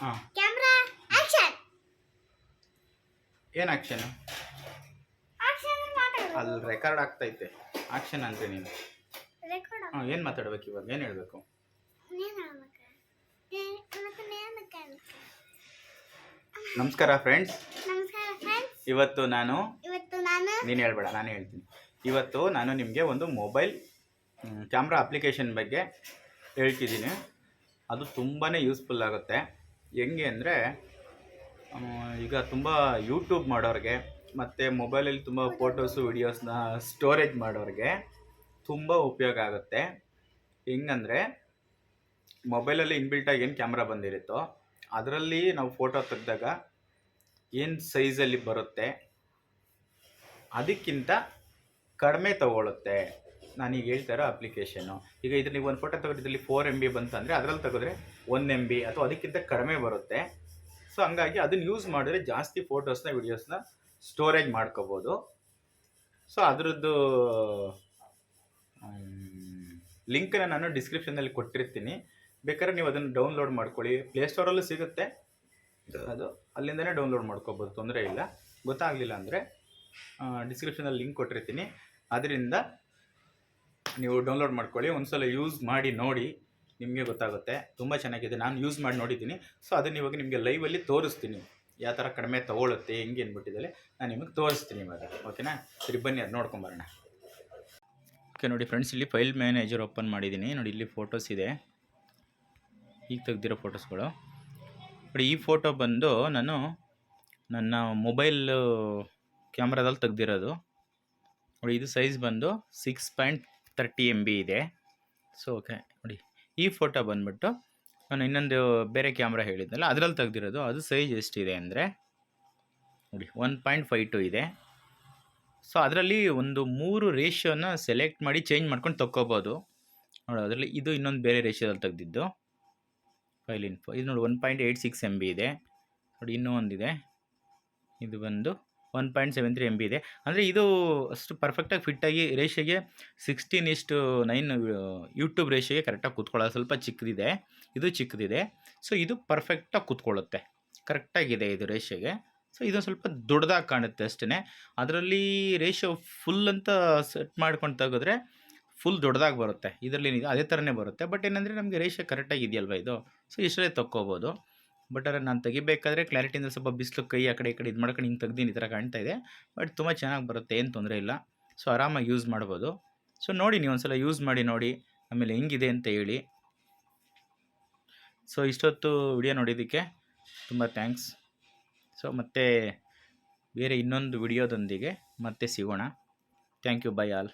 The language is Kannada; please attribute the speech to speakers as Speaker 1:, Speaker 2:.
Speaker 1: ಹಾಂ.
Speaker 2: ಕ್ಯಾಮ್ರಾ ಆಕ್ಷನ್
Speaker 1: ಏನು ಆಕ್ಷನ್ ಅಲ್ಲಿ ರೆಕಾರ್ಡ್ ಆಗ್ತೈತೆ. ಆಕ್ಷನ್ ಅಂದ್ರೆ ನೀನು. ಹಾಂ ಏನು ಮಾತಾಡ್ಬೇಕು ಇವಾಗ? ಏನು ಹೇಳಬೇಕು? ನಮಸ್ಕಾರ ಫ್ರೆಂಡ್ಸ್ ಇವತ್ತು ನಾನು
Speaker 2: ನೀನು
Speaker 1: ಹೇಳ್ಬೇಡ ನಾನು ಹೇಳ್ತೀನಿ. ಇವತ್ತು ನಾನು ನಿಮಗೆ ಒಂದು ಮೊಬೈಲ್ ಕ್ಯಾಮ್ರಾ ಅಪ್ಲಿಕೇಶನ್ ಬಗ್ಗೆ ಹೇಳ್ತಿದ್ದೀನಿ. ಅದು ತುಂಬಾ ಯೂಸ್ಫುಲ್ ಆಗುತ್ತೆ. ಹೆಂಗೆ ಅಂದರೆ ಈಗ ತುಂಬ ಯೂಟ್ಯೂಬ್ ಮಾಡೋರಿಗೆ ಮತ್ತು ಮೊಬೈಲಲ್ಲಿ ತುಂಬ ಫೋಟೋಸು ವಿಡಿಯೋಸ್ನ ಸ್ಟೋರೇಜ್ ಮಾಡೋರಿಗೆ ತುಂಬ ಉಪಯೋಗ ಆಗುತ್ತೆ. ಹೆಂಗಂದರೆ ಮೊಬೈಲಲ್ಲಿ ಇನ್ಬಿಲ್ಟಾಗಿ ಏನು ಕ್ಯಾಮ್ರಾ ಬಂದಿರುತ್ತೋ, ಅದರಲ್ಲಿ ನಾವು ಫೋಟೋ ತೆಗೆದಾಗ ಏನು ಸೈಜಲ್ಲಿ ಬರುತ್ತೆ, ಅದಕ್ಕಿಂತ ಕಡಿಮೆ ತಗೊಳುತ್ತೆ. ನಾನೀಗ ಹೇಳ್ತಾ ಇರೋ ಅಪ್ಲಿಕೇಶನ್ನು ಈಗ ಇದ್ರ ನೀವು ಒಂದು ಫೋಟೋ ತೆಗೆದ್ರಲ್ಲಿ ಫೋರ್ ಎಂ ಬಿ ಬಂತಂದರೆ ಅದರಲ್ಲಿ ತೆಗೆದ್ರೆ ಒನ್ ಎಂ ಬಿ ಅಥವಾ ಅದಕ್ಕಿಂತ ಕಡಿಮೆ ಬರುತ್ತೆ. ಸೊ ಹಂಗಾಗಿ ಅದನ್ನು ಯೂಸ್ ಮಾಡಿದ್ರೆ ಜಾಸ್ತಿ ಫೋಟೋಸ್ನ ವಿಡಿಯೋಸ್ನ ಸ್ಟೋರೇಜ್ ಮಾಡ್ಕೋಬೋದು. ಸೊ ಅದರದ್ದು ಲಿಂಕನ್ನು ನಾನು ಡಿಸ್ಕ್ರಿಪ್ಷನಲ್ಲಿ ಕೊಟ್ಟಿರ್ತೀನಿ. ಬೇಕಾದ್ರೆ ನೀವು ಅದನ್ನು ಡೌನ್ಲೋಡ್ ಮಾಡ್ಕೊಳ್ಳಿ. ಪ್ಲೇಸ್ಟೋರಲ್ಲೂ ಸಿಗುತ್ತೆ. ಅದು ಅಲ್ಲಿಂದನೇ ಡೌನ್ಲೋಡ್ ಮಾಡ್ಕೋಬೋದು. ತೊಂದರೆ ಇಲ್ಲ. ಗೊತ್ತಾಗಲಿಲ್ಲ ಅಂದರೆ ಡಿಸ್ಕ್ರಿಪ್ಷನಲ್ಲಿ ಲಿಂಕ್ ಕೊಟ್ಟಿರ್ತೀನಿ. ಅದರಿಂದ ನೀವು ಡೌನ್ಲೋಡ್ ಮಾಡ್ಕೊಳ್ಳಿ, ಒಂದ್ಸಲ ಯೂಸ್ ಮಾಡಿ ನೋಡಿ, ನಿಮಗೆ ಗೊತ್ತಾಗುತ್ತೆ. ತುಂಬ ಚೆನ್ನಾಗಿದೆ. ನಾನು ಯೂಸ್ ಮಾಡಿ ನೋಡಿದ್ದೀನಿ. ಸೊ ಅದನ್ನು ಇವಾಗ ನಿಮಗೆ ಲೈವಲ್ಲಿ ತೋರಿಸ್ತೀನಿ. ಯಾವ ಥರ ಕಡಿಮೆ ತೊಗೊಳುತ್ತೆ, ಹೆಂಗೆ ಅಂದ್ಬಿಟ್ಟಿದ್ದಲ್ಲಿ ನಾನು ನಿಮಗೆ ತೋರಿಸ್ತೀನಿ ಇವಾಗ. ಓಕೆನಾ ಸರಿ, ಬನ್ನಿ, ಅದು ನೋಡ್ಕೊಂಬರೋಣ ಓಕೆ ನೋಡಿ ಫ್ರೆಂಡ್ಸ್ ಇಲ್ಲಿ ಫೈಲ್ ಮ್ಯಾನೇಜರ್ ಓಪನ್ ಮಾಡಿದ್ದೀನಿ. ನೋಡಿ, ಇಲ್ಲಿ ಫೋಟೋಸ್ ಇದೆ. ಈಗ ತೆಗ್ದಿರೋ ಫೋಟೋಸ್ಗಳು ನೋಡಿ, ಈ ಫೋಟೋ ಬಂದು ನಾನು ನನ್ನ ಮೊಬೈಲ್ ಕ್ಯಾಮ್ರಾದಲ್ಲಿ ತೆಗ್ದಿರೋದು. ನೋಡಿ, ಇದು ಸೈಜ್ ಬಂದು six point thirty M B ಇದೆ. ಸೊ ಓಕೆ ನೋಡಿ. ಈ ಫೋಟೋ ಬಂದ್ಬಿಟ್ಟು ನಾನು ಇನ್ನೊಂದು ಬೇರೆ ಕ್ಯಾಮ್ರಾ ಹೇಳಿದ್ನಲ್ಲ, ಅದರಲ್ಲಿ ತೆಗ್ದಿರೋದು ಅದು ಸೈಜ್ ಎಷ್ಟಿದೆ ಅಂದರೆ, ನೋಡಿ ಒನ್ ಪಾಯಿಂಟ್ ಫೈ ಟು ಇದೆ. ಸೊ ಅದರಲ್ಲಿ ಒಂದು ಮೂರು ರೇಷಿಯೋನ ಸೆಲೆಕ್ಟ್ ಮಾಡಿ ಚೇಂಜ್ ಮಾಡ್ಕೊಂಡು ತಕ್ಕೋಬೋದು. ನೋಡಿ, ಅದರಲ್ಲಿ ಇದು ಇನ್ನೊಂದು ಬೇರೆ ರೇಷಿಯೋದಲ್ಲಿ ತೆಗೆದಿದ್ದು. ಫೈಲ್ ಇನ್ಫೋ ಇದು ನೋಡಿ one point eight six M B ಇದೆ. ನೋಡಿ, ಇನ್ನೂ ಒಂದಿದೆ. ಇದು ಬಂದು one point seven three M B ಇದೆ. ಅಂದರೆ ಇದು ಅಷ್ಟು ಪರ್ಫೆಕ್ಟಾಗಿ ಫಿಟ್ಟಾಗಿ ರೇಷಿಗೆ ಸಿಕ್ಸ್ಟೀನ್ ಇಷ್ಟು ನೈನ್ ಯೂಟ್ಯೂಬ್ ರೇಷಿಗೆ ಕರೆಕ್ಟಾಗಿ ಕೂತ್ಕೊಳ್ಳೋದು ಸ್ವಲ್ಪ ಚಿಕ್ಕದಿದೆ. ಇದು ಚಿಕ್ಕದಿದೆ. ಸೊ ಇದು ಪರ್ಫೆಕ್ಟಾಗಿ ಕೂತ್ಕೊಳ್ಳುತ್ತೆ. ಕರೆಕ್ಟಾಗಿದೆ ಇದು ರೇಷಿಗೆ ಸೊ ಇದು ಸ್ವಲ್ಪ ದೊಡ್ಡದಾಗಿ ಕಾಣುತ್ತೆ ಅಷ್ಟೇ ಅದರಲ್ಲಿ ರೇಷೋ ಫುಲ್ ಅಂತ ಸೆಟ್ ಮಾಡ್ಕೊಂಡು ತೆಗೆದ್ರೆ ಫುಲ್ ದೊಡ್ಡದಾಗಿ ಬರುತ್ತೆ. ಇದರಲ್ಲಿ ಅದೇ ಥರನೇ ಬರುತ್ತೆ. ಬಟ್ ಏನಂದರೆ ನಮಗೆ ರೇಷಿಯೋ ಕರೆಕ್ಟಾಗಿ ಇದೆಯಲ್ವ ಇದು? ಸೊ ಇಷ್ಟರೇ ತಕ್ಕೋಬೋದು. ಬಟ್ ಆದರೆ ನಾನು ತೆಗಿಬೇಕಾದ್ರೆ ಕ್ಲಾರಿಟಿಯಿಂದ ಸ್ವಲ್ಪ ಬಿಸಿಲು ಕೈ ಆ ಕಡೆ ಈ ಕಡೆ ಇದು ಮಾಡ್ಕೊಂಡು ಹಿಂಗೆ ತೆಗ್ದೀನಿ ಈ ಥರ ಕಾಣ್ತಾ ಇದೆ. ಬಟ್ ತುಂಬ ಚೆನ್ನಾಗಿ ಬರುತ್ತೆ, ಏನು ತೊಂದರೆ ಇಲ್ಲ. ಸೊ ಆರಾಮಾಗಿ ಯೂಸ್ ಮಾಡ್ಬೋದು. ಸೊ ನೋಡಿ, ನೀವು ಒಂದ್ಸಲ ಯೂಸ್ ಮಾಡಿ ನೋಡಿ, ಆಮೇಲೆ ಹೆಂಗಿದೆ ಅಂತ ಹೇಳಿ. ಸೊ ಇಷ್ಟೊತ್ತು ವಿಡಿಯೋ ನೋಡಿದ್ದಕ್ಕೆ ತುಂಬ ಥ್ಯಾಂಕ್ಸ್ ಸೊ ಮತ್ತೆ, ಬೇರೆ ಇನ್ನೊಂದು ವಿಡಿಯೋದೊಂದಿಗೆ ಮತ್ತೆ ಸಿಗೋಣ. Thank you by all